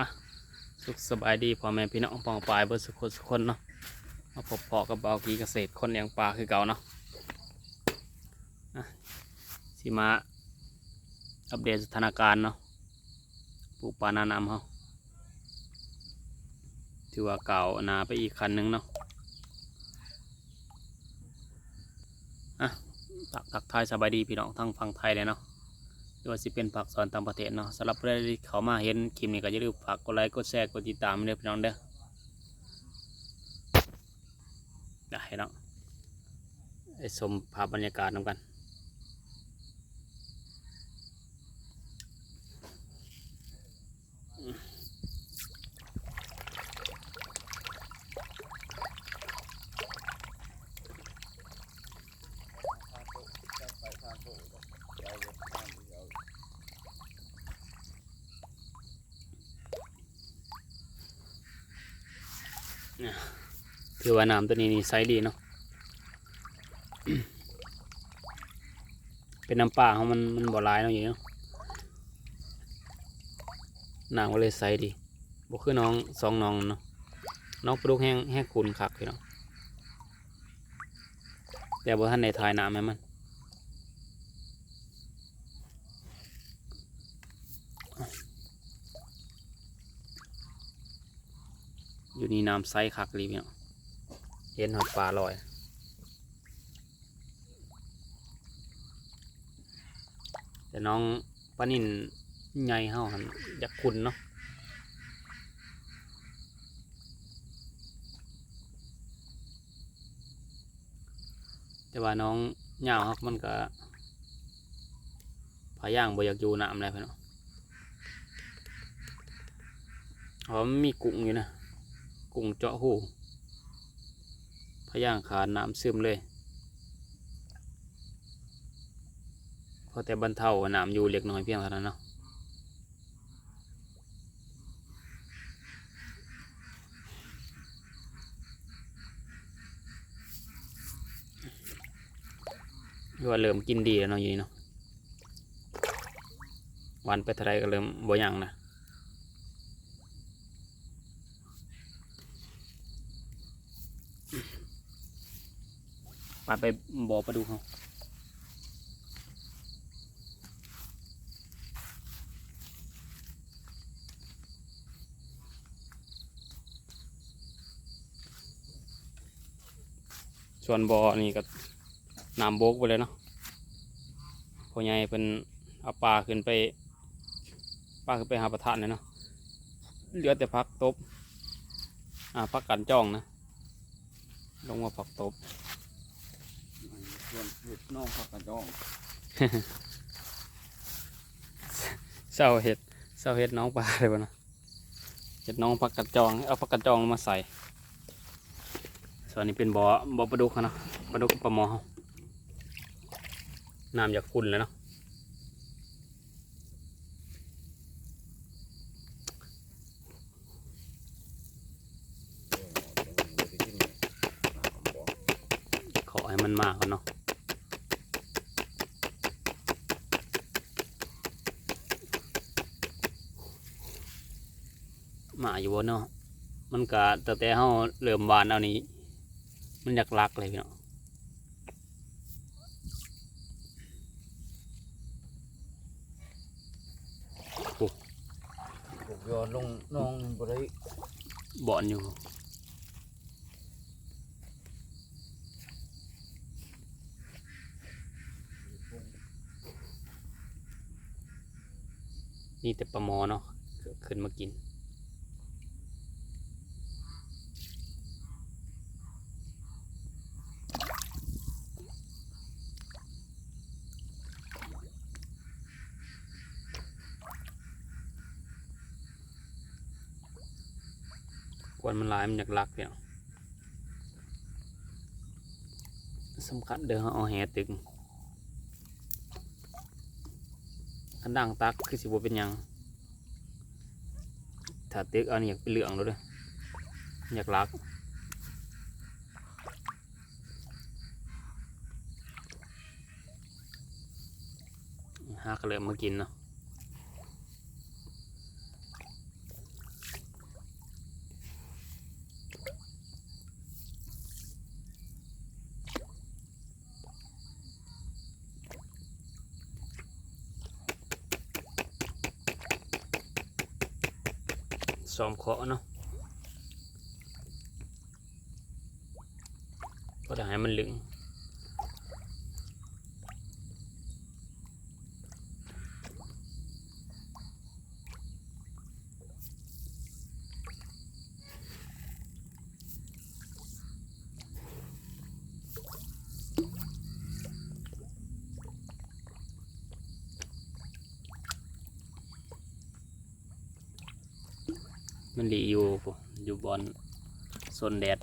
อะสุขสบายดีพ่อแม่พี่น้องปองปลายเบิร์สุขคนสุขคนเนาะมาพบพอกับเบากีเกษตรคนเลี้ยงปลาคือเก่าเนาะอะสิมาอัปเดตสถานการณ์เนาะปลูกปลานานำเขาถือว่าเก่านาไปอีกคันหนึงเนาะอะตักตักทายสบายดีพี่น้องทั้งฝั่งไทยเลยเนาะ หรือว่าสิเป็นผักสอนต่างประเทศเนาะสำหรับใครที่เขามาเห็นคลิปนี้ก็อย่าลืมฝากกดไลค์กดแชร์กดติดตามด้วยพี่น้องเด้อได้เนาะไอ้ชมภาพบรรยากาศนำกัน คือว่าน้ำตัวนี้นี่ไซส์ดีเนาะเป็นน้ำปลาของมันมันบ่ร้ายเนาะอยู่เนาะน้ำก็เลยไซส์ดีบ่คือน้องสองน้องเนาะน้องปลาดุกแห้งแห้งขุนคักพี่น้องแต่บ่ท่านในทายน้ำให้มันอยู่นี่น้ำไซส์คักรีพี่น้อง เห็นหอดปลาลอยแต่น้องปลานินใหญ่เฮาหันอยากคุณเนาะแต่ว่าน้องเหงาครับมันก็พาย่างบ่อยากอยู่น้ำเลยพี่น้องเพราะมันมีกุ้งอยู่นะ กุ้งเจาะหู พย่างขาดน้ำซึมเลยพอแต่บรรเทาน้ำอยู่เล็กน้อยเพียงเท่านั้นเนาะว่าเริ่มกินดีแล้วเนาะอยู่นี่เนาะวันไปท่าไรก็เริ่มบ่ยังนะ ปาดไปบ่อปลาดูเขาส่วนบ่อนี่ก็น้ำโบกไปเลยเนาะพ่อใหญ่เป็นเอาปลาขึ้นไปปลาขึ้นไปหาประทานเลยเนาะเหลือแต่พักตบอ่าพักกันจ้องนะ ลงมาผักตบ วนเห็ดน้องผักกระดองเศร้าเห็ดเศร้าเห็ดน้องปลาเลยวะนะเห็ดน้องผักกัดจองเอาผักกัดจองมาใส่ส่วนนี้เป็นบ่อบ่อปลาดุกเขาเนาะปลาดุกปลาหมอเขาน้ำอยากขุ่นเลยเนาะขอให้มันมากก่อนเนาะ มาอยู่บนเนาะมันก็แต่แต่เฮาเริ่มหวานเอานี้ มันอยากรักเลยพี่เนาะปลูกยอดลงน้องบ่ได้บ่อนอยู่นี่แต่ปลาหมอเนาะขึ้นมากิน วนมันลายมันอยากรักเพียงสำคัญเด้อเอาแหตึงขันดังตักคือสิบเป็นยังถ้าตึกอานี่อยากเป็นเหลืองแล้วด้ออยากรักหากเลิมมากินเนาะ อมเคาะเนาะก็จะให้มันลึง มันหลีอยู่อยู่บอนโซนแดด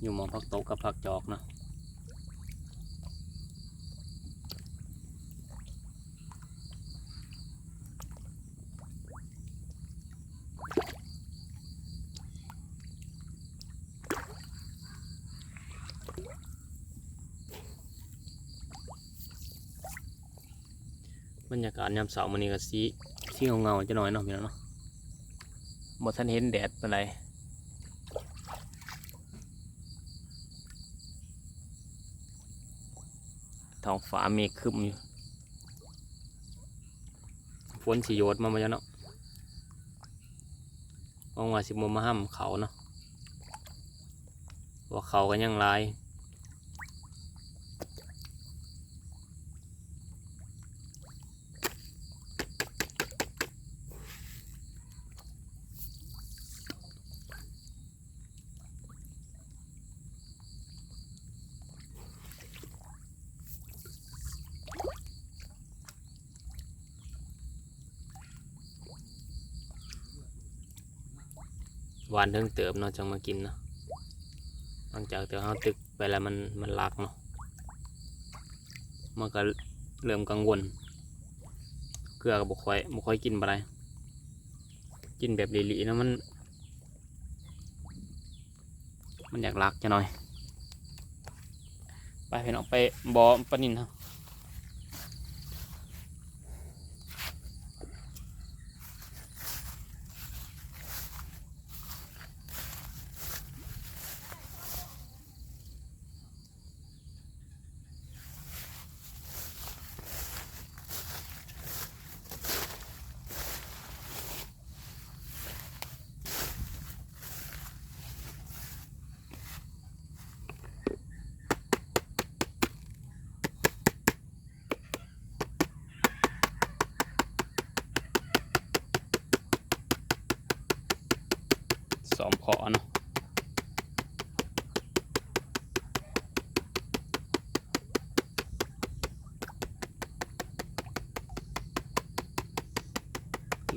อยู่หมองพักตกกับพักจอกเนาะบรรยากาศยามเสาร์มันนี้ก็สีสีเงาๆจะหน่อยเนาะพี่น้องเนาะ บ่ทันเห็นแดดปานใดท้องฟ้าเมฆคึมอยู่ฝนสิโยดมาบ่จ้ะเนาะหวังว่าสิบ่มาห้ำเขาเนาะว่าเขาก็ยังลาย วานเทิงเติบเนาะจังมากินเนาะหลังจากเดี๋ยวเราตึกไปแล้วมันมันลักเนาะมันก็เริ่มกังวล เกลือก็บ่ค่อยบ่ค่อยกินบ่ได้กินแบบหลีนะมัน มันอยากลักจะหน่อย ไปพี่น้องไปบอปนินครับ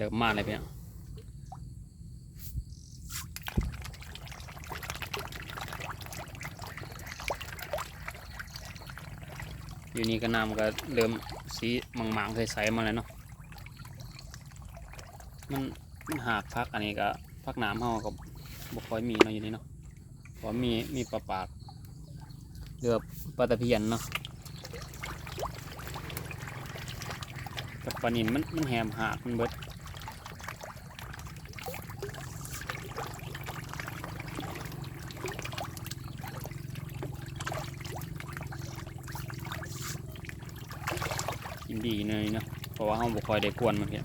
ริ่มมาเลยพี่น้องอยู่นี่ก็น้ำก็เริ่มสีหมังๆใสๆมาแล้วเนาะมันมันหากพักอันนี้ก็พักน้ำเฮาก็บ่ค่อยมีเนาะอยู่นี่เนาะเพราะมีมีปลาปากเรือปลาตะเพียนเนาะกับปลานินมันมันแหมหากมันเบิดกินดีเลยเนาะ เพราะว่าเฮาบ่คอยได้กวนมันเพีย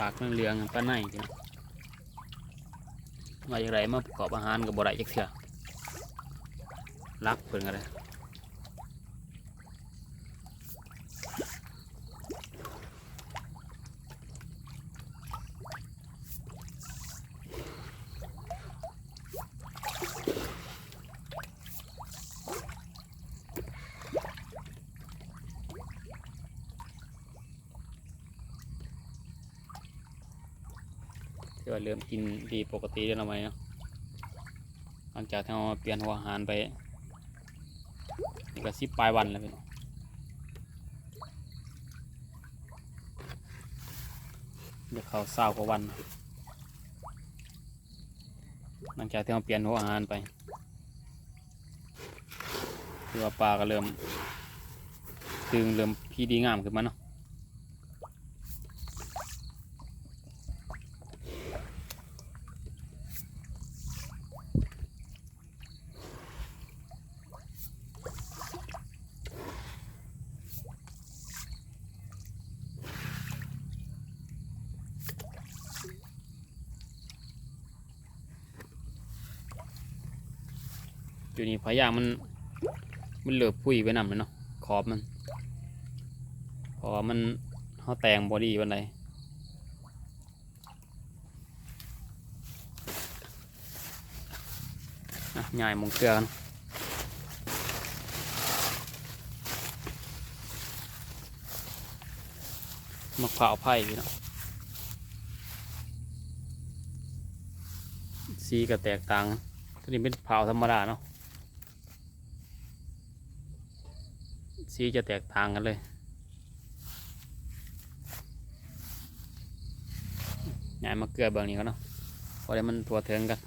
ปากเหลืองๆปลาในพี่น้องว่าจากไรมาประกอบอาหารกับบ่อไรจักเทื่อรักเพื่อนกันเลย อว่าเริ่มกินดีปกติแล้วไหมเนาะหลังจากที่เราเปลี่ยนหัวอาหารไปนี่ก็สิบปลายวันแล้วพี่น้องเดี๋ยวเขาเศร้ากว่าวัน หลังจากที่เราเปลี่ยนหัวอาหารไปคือว่าปลาก็เริ่มตึงเริ่มพี่ดีงามขึ้นมาเนาะ นี่พายางมัน มันเหลือบพุยไปนำเลยเนาะขอบมันพราะว่ามันเขาแต่งบอดี้วันใดอะใหญ่มงเกลือกันมะพร้าวไผ่พี่เนาะสีก็แตกต่างตัวนี้เป็นเผาธรรมดาเนาะ สีจะแตกต่างกันเลยย้ายมาเกลือบางนี้ก็เนาะเพราะเดี๋ยวมันตัวเทิงกัน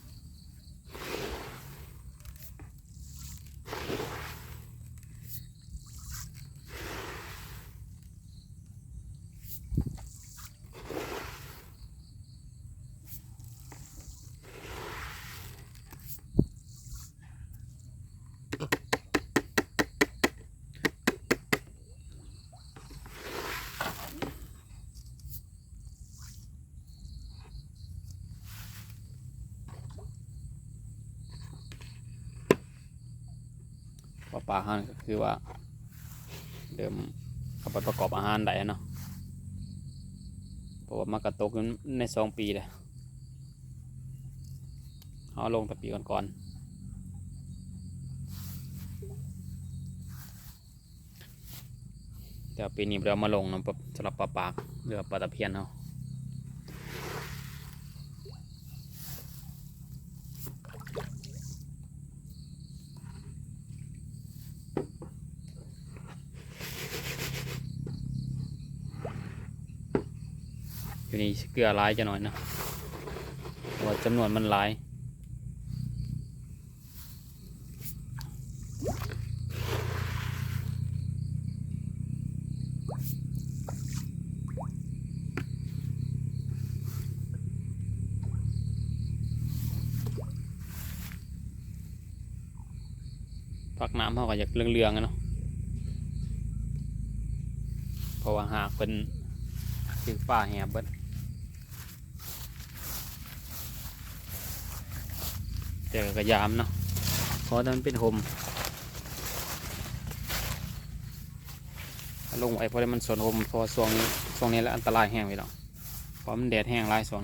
ลาหารก็คือว่า เดิมเอาไปประกอบอาหารได้เนาะเพราะว่ามากระตกในสองปีเลยเอาลงแต่ปีก่อนๆแต่ปีนี้เรามาลงนะสำหรับปลาปากเรือปลาตะเพียนเอาะ อยู่นี่เกลือหลายจะหน่อยนะเพราะว่าจำนวนมันหลายผักน้ำเขาก็อยากเรื่องๆกันเนาะเพราะว่าหากเป็นถึงป่าแหบเบิด แต่ก็ยามเนาะเพราะมันเป็นหมลงไว้เพราะมันสนหมพราะว่าช่วงนี้ช่วงนี้แล้วอันตรายแห้งไปแล้วเพราะมันแดดแห้งหลายส่วง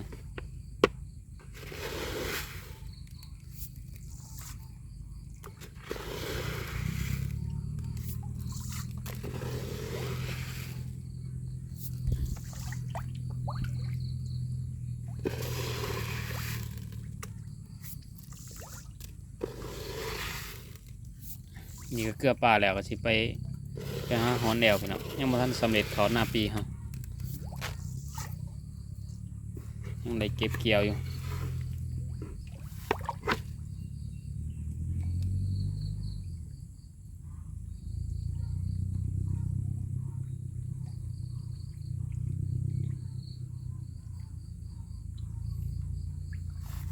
นี่ก็ เกลือป่าแล้วก็สิไปไปหาหอนแดวพี่น้องยังบ่ทันสำเร็จเขาหน้าปีครับยังได้เก็บเกี่ยวอยู่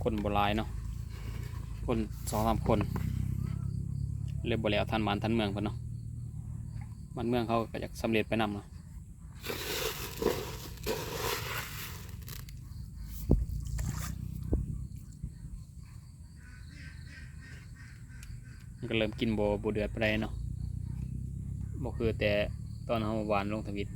คนโบหลายเนาะคนสองสามคน เรียบร้แล้วท่านมานท่านเมืองเพิ่นเนาะมันเมืองเขาก็อยากสำเร็จไปนำเนาะก็เริ่มกินโบโบเดือดไปเนาะบ่คือแต่ตอนเขาหวานลงทวิต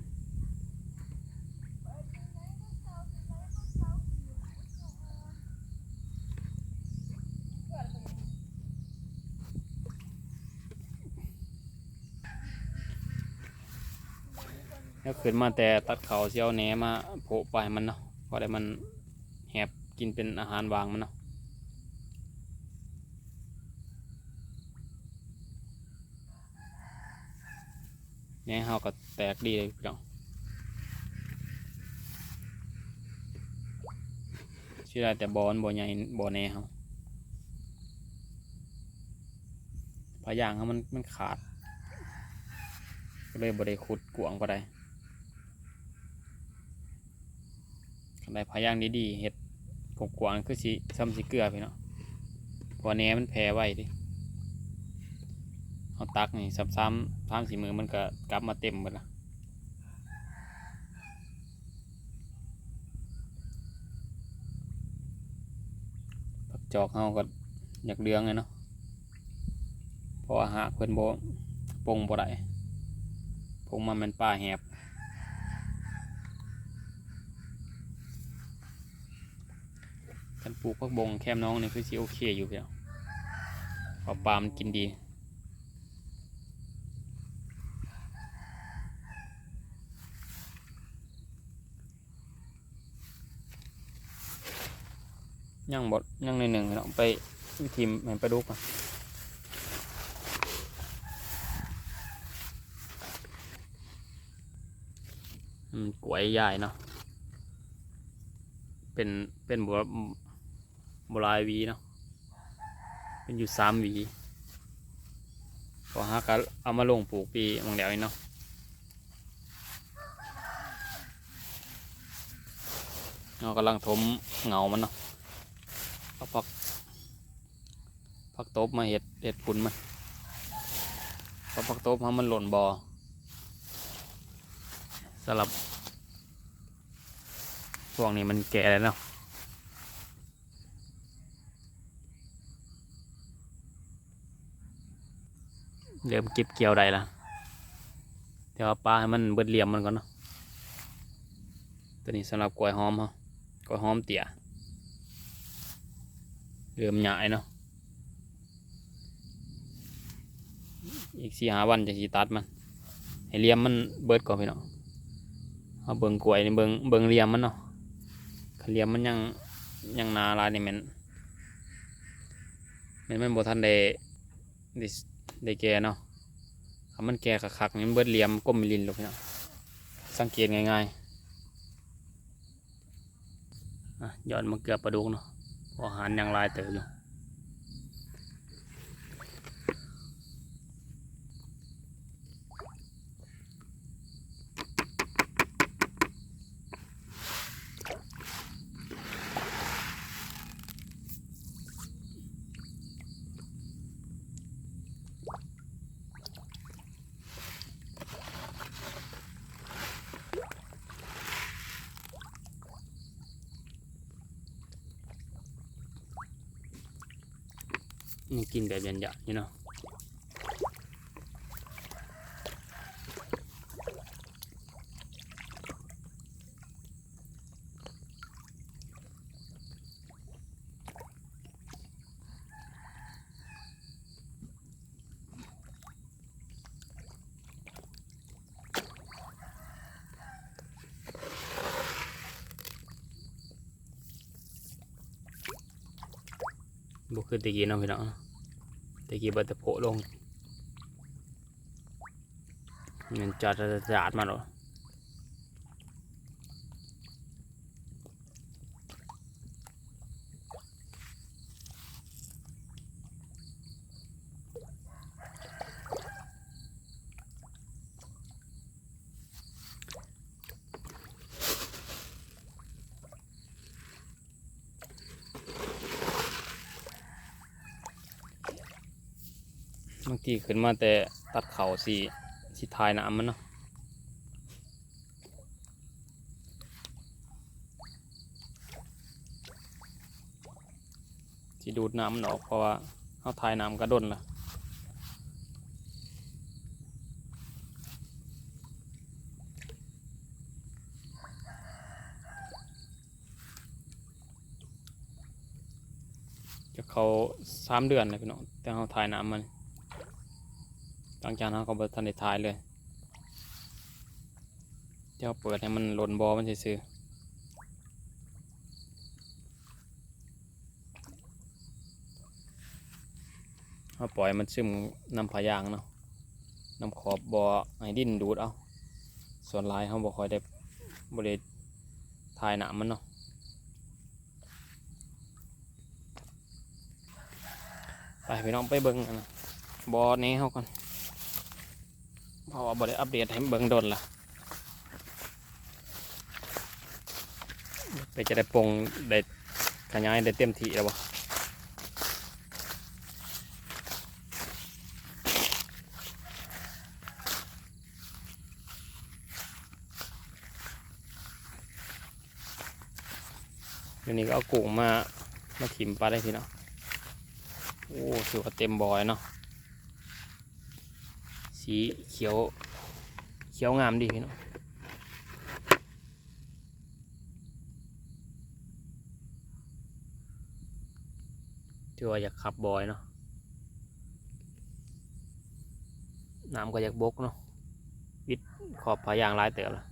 ขึ้นมาแต่ตัดเขาเสียวแหนมาโผล่ไปมันเนาะพอได้มันแหบกินเป็นอาหารวางมันเนาะเนี่ยเฮาก็แตกดีเลยพี่น้องชื่อได้แต่บอลบอใหญ่บอแน่เฮาพายางเขามันมันขาดก็เลยบริขุดกวงไปได้คัน ได้พายางดีๆเห็ดกวางคือสิซ้ำสิเกลือพี่เนาะพอแหนมันแพ้ไว้ดิเอาตักนี่ซ้ำๆซ้ำสีมือมันก็กลับมาเต็มหมดละผักจอกเฮาก็อยากเลี้ยงไงเนาะเพราะว่าหากเพิ่อนโบปงบ่ได้ผมมามันป่าแหบ กันปลูกพักบงแคมน้องนี่คือสิโอเคอยู่เพียวพอปลามันกินดียังบดยังในหนึ่งเนาไปทีมแม่นปลาดุกอะกล้วยใหญ่เนาะเป็นเป็นบัว บลายวีเนาะเป็นอยู่สามวีพอหาก็เอามาลงปลูกปีมองเดียวนี่เนาะเรากำลังถมเหงามันเนาะเอาพักพักตบมาเห็ดเห็ดปุ่นมันเพราะพักตบให้มันหล่นบอสำหรับพวกนี้มันแก่แล้วเนาะ เริ่มเก็บเกี่ยวได้ละแต่ว่าปลาให้มันเบิดเหลี่ยมมันก่อนเนาะตัวนี้สำหรับกล้วยหอมเฮากล้วยหอมเตี่ยเริ่มใหญ่เนาะอีกสี่หาวันจะสีตัดมันให้เหลี่ยมมันเบิดก่อนพี่เนาะเอาเบิงกล้วยนี่เบิงเบิงเหลี่ยมมันเนาะเลี่ยมมันยังยังนาลายนี่มันมันมันบ่ทันได้ ได้แก่เนาะคำมันแก่คักๆนี่มันเบิดเหลี่ยมก้มมิลินลงเนาะสังเกตง่ายๆอะย้อนมาเกลือปลาดุกเนาะพอหันยังลายเติบอยู่ นี่กินแบบยันยะอยู่เนาะบุคือตะกี้เนาะพี่น้องเนาะ ตะกี้บัตะโผลงเงินจัดจัดมาหรอ ทีขึ้นมาแต่ตัดเขาสีสีทายน้ำมันเนาะสีดูดน้ำมันออกเพราะว่าเขาทายน้ำกระดนละจะเขาสามเดือนเลยพี่น้องแต่เขาทายน้ำมัน หลังจากนั้นก็บทันได้ถ่ายเลยเดี๋ยวเปิดให้มันหล่นบอมันซื่อเอาปล่อยมันซึมน้ำผายางเนาะน้ำขอบบอไอ้ดิ้นดูดเอาส่วนลายเขาบอกคอยได้บริถ่ายหนามันเนาะไปพี่น้องไปเบิ้งนะบอนี้เขากัน เพราะว่าบ่ได้อัปเดตให้เบิ่งโดนละไปจะได้ปงได้ขยายได้เต็มที่แล้วบ่เดี๋ยวนี้ก็เอากุ้งมา มาขิมปลาได้พี่เนาะ โอ้ถือว่าเต็มบอยเนาะ สีเขียว เขียวงามดีพี่เนาะถือว่าอยากขับบอยเนาะน้ำก็อยากบกเนาะวิดขอบผายางลายเต๋อละ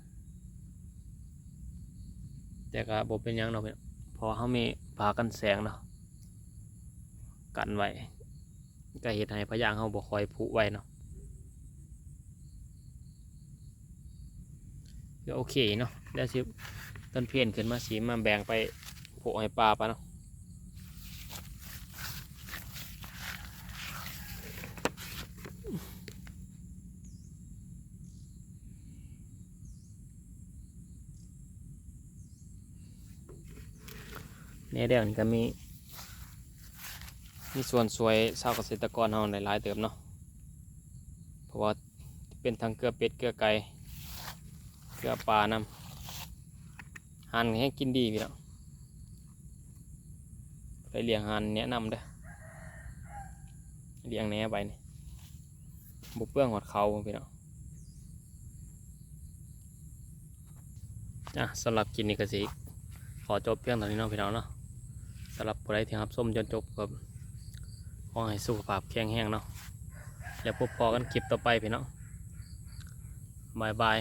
แต่ก็บ่เป็นยังเนาะพี่เนาะพอเขามีผากันแสงเนาะกันไว้ก็เห็ดให้พะยางเขาบ่คอยผุไว้เนาะ ก็โอเคเนาะได้สิต้นเพี้ยนขึ้นมาสีมาแบ่งไปโผุให้ปลาปะเนาะเนี่ยเดี๋ยวนี้ก็มี มีส่วนสวยชาวเกษตรกรเฮาหลายๆเติมเนาะเพราะว่าเป็นทั้งเกลือเป็ดเกลือไก่ เกลือปลานำหันให้กินดีพี่น้องไปเลี้ยงหันแนะนำเด้อเลี้ยงแหน่ไปนี่บุเปื้องหอดเขาพี่น้องอะสำหรับกินนี่ก็สิขอจบเพียงเท่านี้เนาะพี่น้องเนาะสำหรับผู้ใดที่รับส้มจนจบก็ขอให้สุขภาพแข็งแรงเนาะแล้วพบพอกันคลิปต่อไปพี่น้องบายบาย